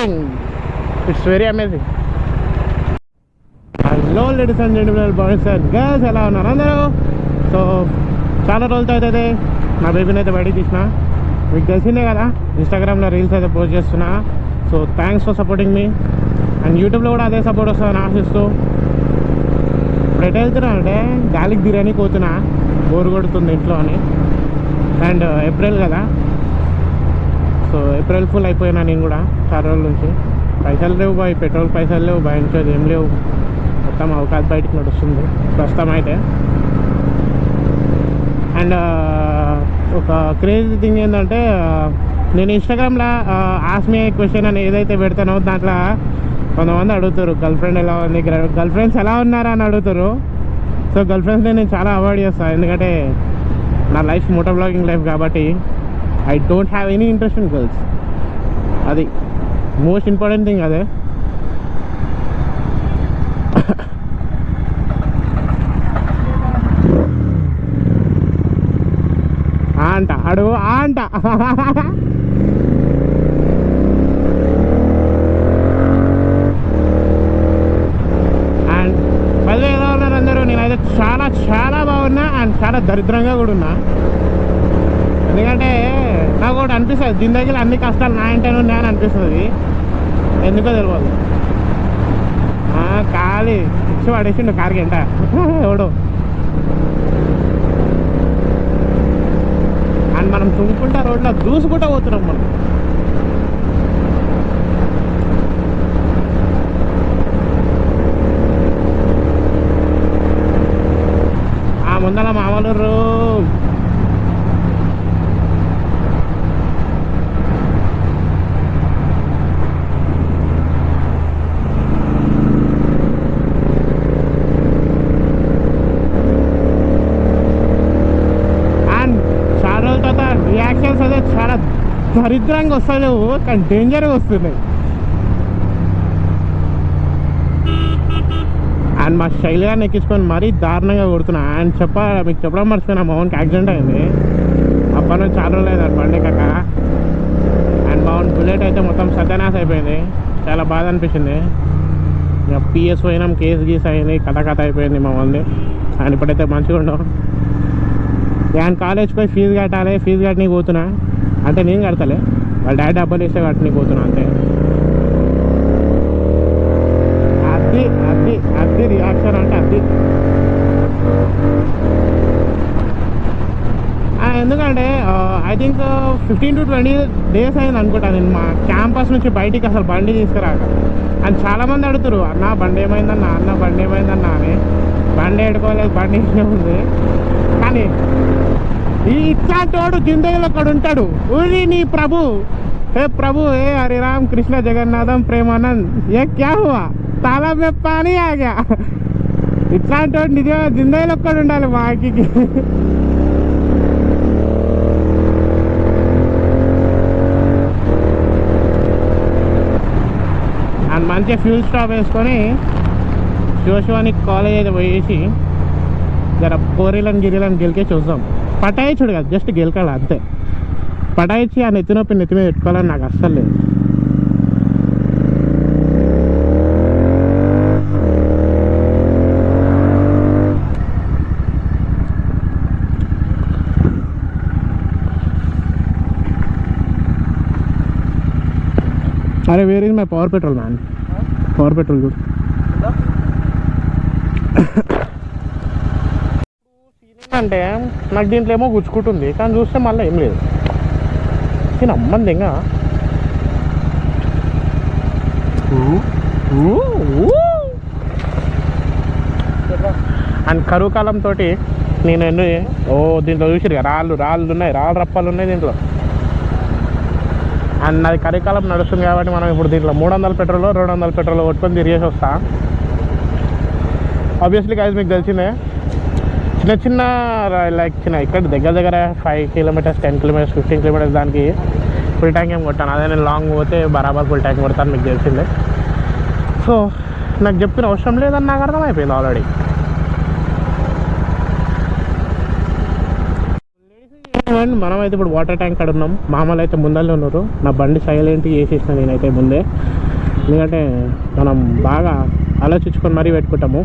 Amazing it's very amazing hello ladies and gentle boys and girls ఎలా ఉన్నారు అందరూ? So చాలా రోజులతో అయితే నా బేబీని అయితే బయటికి తీసిన. మీకు తెలిసిందే కదా ఇన్స్టాగ్రామ్లో రీల్స్ అయితే పోస్ట్ చేస్తున్నా. సో థ్యాంక్స్ ఫర్ సపోర్టింగ్ మీ అండ్ యూట్యూబ్లో కూడా అదే సపోర్ట్ వస్తుందని ఆశిస్తూ. ఇప్పుడు ఎటు వెళ్తున్నా అంటే గాలికి బిర్యానీ పోతున్నా బోరు కొడుతుంది ఇంట్లో అని. అండ్ ఏప్రిల్ uh, కదా సో ఏప్రిల్ ఫుల్ అయిపోయినా నేను కూడా చాలా రోజుల నుంచి. పైసలు లేవు బాయ్ పెట్రోల్ పైసలు లేవు భయించేది ఏం లేవు. మొత్తం అవకాశం బయటకు నడుస్తుంది. ప్రస్తుతం అయితే అండ్ ఒక క్రేజీ థింగ్ ఏంటంటే నేను ఇన్స్టాగ్రామ్లో ఆస్మే క్వశ్చన్ అని ఏదైతే పెడతానో దాంట్లో కొంతమంది అడుగుతారు గర్ల్ ఫ్రెండ్ ఎలా ఉంది? గర్ల్ ఫ్రెండ్స్ ఎలా ఉన్నారా? అని అడుగుతారు. సో గర్ల్ ఫ్రెండ్స్ని నేను చాలా అవాయిడ్ చేస్తాను ఎందుకంటే నా లైఫ్ మోటో బ్లాగింగ్ లైఫ్ కాబట్టి I don't have any interest in girls అది మోస్ట్ ఇంపార్టెంట్ థింగ్ అదే. అంట అడుగు అంట అండ్ పదివే ఎలా ఉన్నారు అందరూ? నేనైతే చాలా చాలా బాగున్నా అండ్ చాలా దరిద్రంగా కూడా ఉన్నా. ఎందుకంటే నాకు ఒకటి అనిపిస్తుంది. దీని దగ్గర అన్ని కష్టాలు నా ఇంటనే ఉన్నాయని అనిపిస్తుంది. ఎందుకో తెలియదు ఖాళీ. ఇచ్చి పడేసిండు కార్కి ఎంట ఎవడు. అండ్ మనం చుంకుంటా రోడ్లో దూసుకుంటా పోతున్నాం మనం. ఆ ముందల మామూలు అండ్ చాలా రోజుల తర్వాత రియాక్షన్స్ అయితే చాలా దరిద్రంగా వస్తలేవు కానీ డేంజర్గా వస్తున్నాయి. అండ్ మా శైలిగాన్ని ఎక్కించుకొని మరీ దారుణంగా కొడుతున్నా. అండ్ చెప్ప మీకు చెప్పడం మర్చిపోయినా మా ఓన్కి యాక్సిడెంట్ అయింది. అప్పటి నుంచి చాలా రోజులు అయింది బండి కాక అండ్ మా ఓన్ బుల్లెట్ అయితే మొత్తం సత్యనాశ అయిపోయింది. చాలా బాధ అనిపించింది. ఇక పిఎస్ పోయినాం కేసు గీస్ అయింది కథ కథ అయిపోయింది మా ఓన్ది అండ్ ఇప్పుడైతే మంచిగా ఉండవు నేను కాలేజ్కి పోయి ఫీజు కట్టాలి ఫీజు కట్టని పోతున్నా. అంటే నేను కడతలే. వాళ్ళ డాడీ డబ్బులు ఇస్తే కట్టని పోతున్నా అంతే. అది అది అది రియాక్షన్ అంటే అది ఎందుకంటే I think fifteen to twenty days అయింది అనుకుంటా నేను మా క్యాంపస్ నుంచి బయటికి అసలు బండి తీసుకురాక. అని చాలామంది అడుగుతారు అన్న బండి ఏమైందన్న? అన్న బండి ఏమైందన్న? అని. బండి ఎడుకోలేదు బండి ఉంది. కానీ ఈ ఇట్లాంటి వాడు జిందగీలో ఒకడు ఉంటాడు ఊరి నీ ప్రభు. హే ప్రభు ఏ హరిరామ్ కృష్ణ జగన్నాథం ప్రేమానంద్. ఏ క్యా హువా? తాలా మే పానీ ఆగా. ఇట్లాంటి వాడు నిజంగా జిందగీలో ఒక్కడు ఉండాలి మా అండ్ మంచిగా ఫ్యూల్ స్టాప్ వేసుకొని శివశివానికి కాలేజ్ అయితే పోయేసి జర కోరిలను గిరిలను గెలికే చూద్దాం. పటాయించుడు కదా జస్ట్ గెలకాలి అంతే. పటాయించి ఆ నెత్తి నొప్పి నెత్తి మీద పెట్టుకోవాలని నాకు అస్సలు లేదు. అరే where is my power petrol man power petrol కూడా. అంటే నాకు దీంట్లో ఏమో గుచ్చుకుంటుంది కానీ చూస్తే మళ్ళీ ఏం లేదు. నేను అమ్మంది ఇంకా. అండ్ కరువు కాలంతో నేను ఎన్ని ఓ దీంట్లో చూసిరు రాళ్ళు రాళ్ళు ఉన్నాయి రాళ్ళు రప్పాలు ఉన్నాయి దీంట్లో. అండ్ అది కరికాలం నడుస్తుంది కాబట్టి మనం ఇప్పుడు దీంట్లో మూడు వందల పెట్రోల్ రెండు వందల పెట్రోల్ కొట్టుకొని తిరిగేసి వస్తా. ఆబ్వియస్లీ కాదు మీకు తెలిసిందే చిన్న చిన్న లైక్ చిన్న ఇక్కడ దగ్గర దగ్గర five kilometres ten kilometres fifteen kilometres దానికి ఫుల్ ట్యాంక్ ఏం కొట్టాను. అదే నేను లాంగ్ పోతే బరాబర్ ఫుల్ ట్యాంక్ కొడతాను మీకు తెలిసిందే. సో నాకు చెప్పిన అవసరం లేదని నాకు అర్థమైపోయింది ఆల్రెడీ అండ్ మనం అయితే ఇప్పుడు వాటర్ ట్యాంక్ కడున్నాం ఉన్నాం. మామూలు అయితే ముందరలో ఉన్నారు. నా బండి సైలెంట్ చేసేసిన నేనైతే ముందే. ఎందుకంటే మనం బాగా ఆలోచించుకొని మరీ పెట్టుకుంటాము.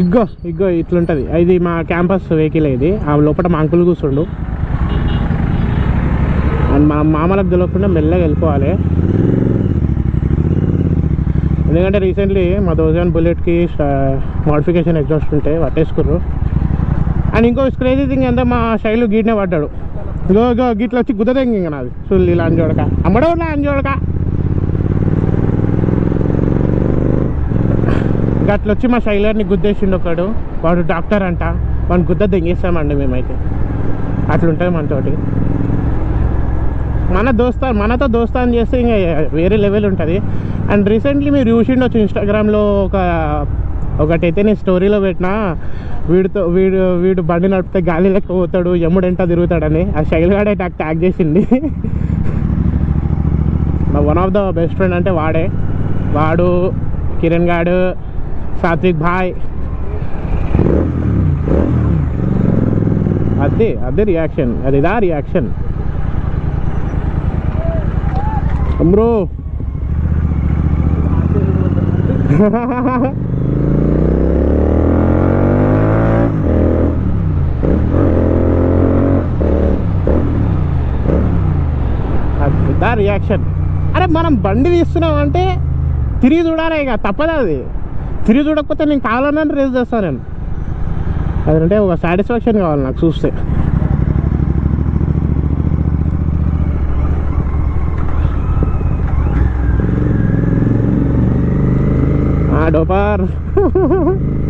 ఇగ్గో ఇగ్గో ఇట్లుంటుంది. ఇది మా క్యాంపస్ వెహికల్ ఇది. ఆ లోపల మా అంకుల్ కూర్చుండు అండ్ మా మామలకు తెలియకుండా మెల్లగా వెళ్ళిపోవాలి. ఎందుకంటే రీసెంట్లీ మా థౌజండ్ బుల్లెట్కి మోడిఫికేషన్ ఎగ్జాస్ట్ ఉంటే పట్టేసుకుర్రు. అండ్ ఇంకో క్రేజీ థింగ్ అంటే మా శైలు గీటనే పడ్డాడు. ఇగో ఇగో గిట్ల వచ్చి గుద్దదే ఇంక నాది. సుల్లి అని చూడక అమ్మడో చూడక అట్లా వచ్చి మా శైలర్ని గుద్దేసిండు ఒకడు. వాడు డాక్టర్ అంట. వాడిని గుద్ద దెంగేస్తామండి మేమైతే. అట్లుంటుంది మనతోటి. మన దోస్తా మనతో దోస్తాన్ చేస్తే ఇంకా వేరే లెవెల్ ఉంటుంది. అండ్ రీసెంట్లీ మీరు చూసిండొచ్చు ఇన్స్టాగ్రామ్లో ఒక ఒకటైతే నేను స్టోరీలో పెట్టిన. వీడితో వీడు వీడు బండి నడిపితే గాలి లెక్క పోతాడు ఎముడెంట తిరుగుతాడని. ఆ శైలిగాడే నాకు ట్యాగ్ చేసింది. నా one of the best friend అంటే వాడే. వాడు కిరణ్ గాడు సాత్విక్ భాయ్ అదే అదే రియాక్షన్ అది ఇదా రియాక్షన్ బ్రో దా రియాక్షన్ అరే మనం బండి తీస్తున్నాం అంటే తిరిగి చూడాలి ఇక తప్పదు అది. తిరిగి చూడకపోతే నేను కావాలన్నా రేస్ చేస్తాను నేను. అదంటే ఒక సాటిస్ఫాక్షన్ కావాలి నాకు చూస్తే. ఆ డోపార్.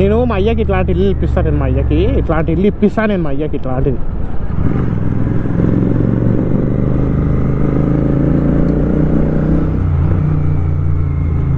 నేను మా అయ్యకి ఇట్లాంటి ఇల్లు ఇప్పిస్తాను నేను మా అయ్యకి ఇట్లాంటి ఇల్లు ఇప్పిస్తాను నేను మా అయ్యకి ఇట్లాంటిది.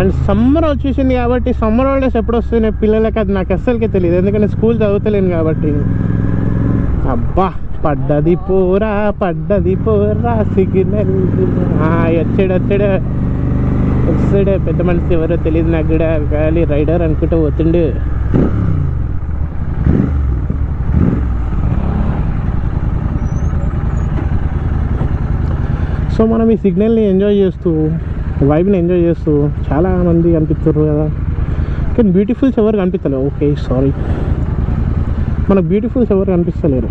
అండ్ సమ్మర్ వచ్చేసింది కాబట్టి సమ్మర్ హాలిడేస్ ఎప్పుడు వస్తున్నాయి పిల్లలకి అది నాకు అస్సలకే తెలియదు. ఎందుకంటే స్కూల్ చదువుతలేను కాబట్టి. అబ్బా పడ్డది పోరా పడ్డది పోరా సిగ్నల్ వచ్చాడు వచ్చాడు వస్తాడు పెద్ద మనిషి ఎవరో తెలియదు నాకు కూడా. రైడర్ అనుకుంటూ పోతుండే. సో మనం ఈ సిగ్నల్ని ఎంజాయ్ చేస్తూ వైబ్ని ఎంజాయ్ చేస్తూ చాలా మంది కనిపిస్తారు కదా. కానీ బ్యూటిఫుల్స్ ఎవరు కనిపిస్తలేవు ఓకే సారీ మనకు బ్యూటిఫుల్స్ ఎవరు కనిపిస్తలేరు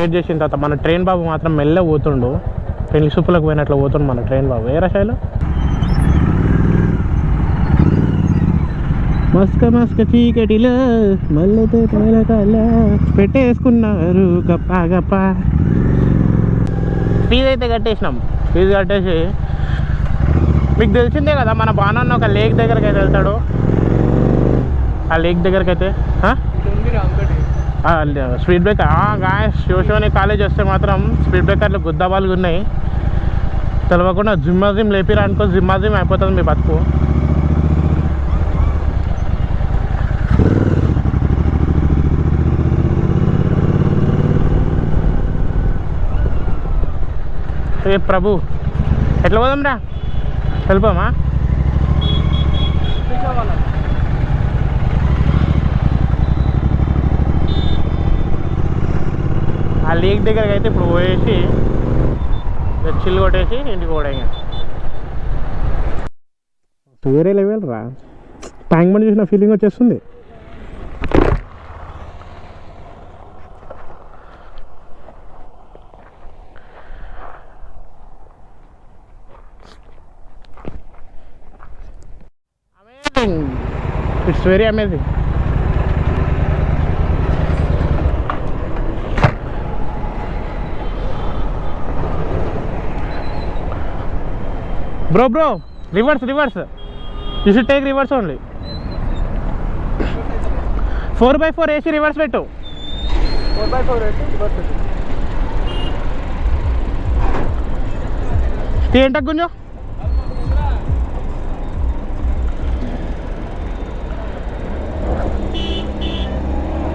వెయిట్ చేసిన తర్వాత మన ట్రైన్ బాబు మాత్రం మెల్ల పోతుండు. పెళ్ళి సూపులకు పోయినట్లు పోతుండు మన ట్రైన్ బాబు. ఏ రసాయలు? మస్క మస్క చీకటిలో మల్లెతో తేలకాల పెట్టేసుకున్నారు. గప్ప గప్ప. ఫీజు అయితే కట్టేసినాం. ఫీజు కట్టేసి మీకు తెలిసిందే కదా మన బాణన్న ఒక లేక్ దగ్గరికి అయితే వెళ్తాడు. ఆ లేక్ దగ్గరికి అయితే స్పీడ్ బ్రేకర్. గాయ శివశివని కాలేజ్ వస్తే మాత్రం స్పీడ్ బ్రేకర్లు గుద్దబాలు ఉన్నాయి తెలియకుండా జిమ్మాజిమ్ లేపిరా అనుకో జిమ్మాజిమ్ అయిపోతుంది మీ బతుకు. ఏ ప్రభు ఎట్లా పోదాం రా వెళ్ళిపోమా ఆ లేక్ దగ్గరికి అయితే ఇప్పుడు పోయేసి చిల్లు కొట్టేసి ఇంటికి ఇంకా. వేరే లెవెల్ రా. ట్యాంక్ బండ్ చూసిన ఫీలింగ్ వచ్చేస్తుంది. It's very amazing bro bro reverse reverse you should take reverse only four by four వేసి రివర్స్ పెట్టు. ఫోర్ బై ఫోర్ అయితే రివర్స్ ఏంటకు గుంజో?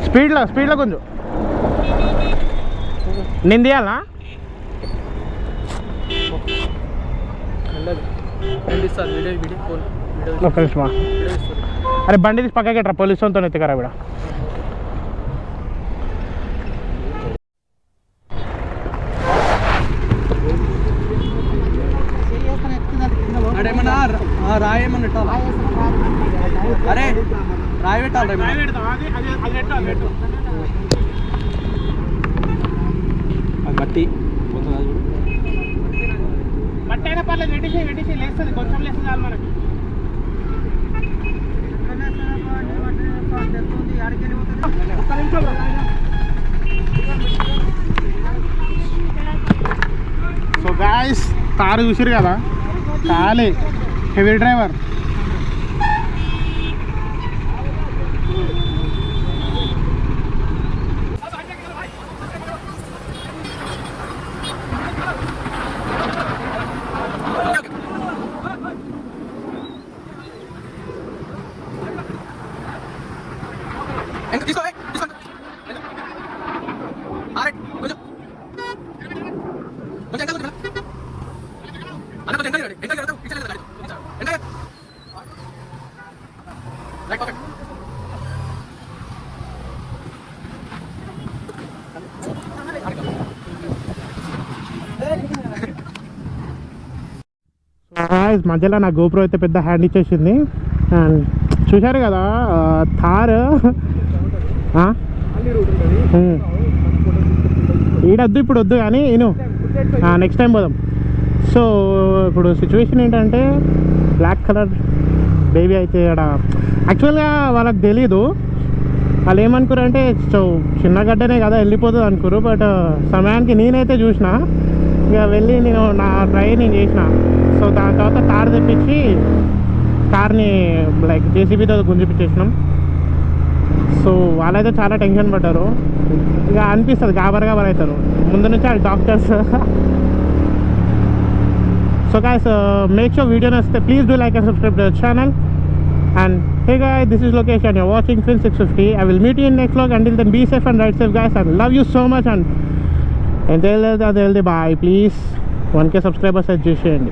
స్పీడ్లో స్పీడ్లో కొంచెం నేను తీయాలా నిమిషమా అరే బండి తీసి పక్కకి ఎట్రా? పోలీసు వాళ్ళతో ఎత్తుకరా పెట్టాలా అరే రాయి పెట్టాలి పోతుందా బట్ అయినా పర్లేదు వెటిసి వెటిసి లేస్తుంది కొంచెం లేస్తుంది చాలు మనకి. సో గాయస్ కారు చూసిరు కదా? కాలే హెవీ డ్రైవర్ ఇంకా తీసుకో తీసుకో అరే కొంచెం కొంచెం ఎంత కొంచెం అన్న కొంచెం ఎంత ఎంత ఎంత పిచ్చలేదు గాడి ఎంత రైట్ పర్ఫెక్ట్ గాయస్ మధ్యలో నా గోప్రో అయితే పెద్ద హ్యాండ్ ఇచ్చేసింది. అండ్ చూశారు కదా థార్ ఈడొద్దు ఇప్పుడు వద్దు కానీ నేను నెక్స్ట్ టైం పోదాం. సో ఇప్పుడు సిచ్యువేషన్ ఏంటంటే బ్లాక్ కలర్ బేబీ అయితే ఇక్కడ యాక్చువల్గా వాళ్ళకి తెలీదు. వాళ్ళు ఏమనుకున్నారంటే సో చిన్న గడ్డనే కదా వెళ్ళిపోతుంది అనుకురు బట్ సమయానికి నేనైతే చూసిన ఇక వెళ్ళి నేను నా ట్రై నేను చేసిన. సో దాని తర్వాత తాడు తెప్పించి కార్ని లైక్ జేసీబీతో గుంజిపించేసినాం. సో వాళ్ళైతే చాలా టెన్షన్ పడ్డారు. ఇక అనిపిస్తుంది గాబర్ గాబర్ అవుతారు ముందు నుంచి ఆ doctors. So guys make show video నచ్చితే please do like and subscribe to channel and hey guy this is location your watching fill six fifty I will meet you in next log and then be safe and ride safe guys and love you so much and ఎంత వెళ్ళదు అది వెళ్తే bye please one K subscribers set చేసేయండి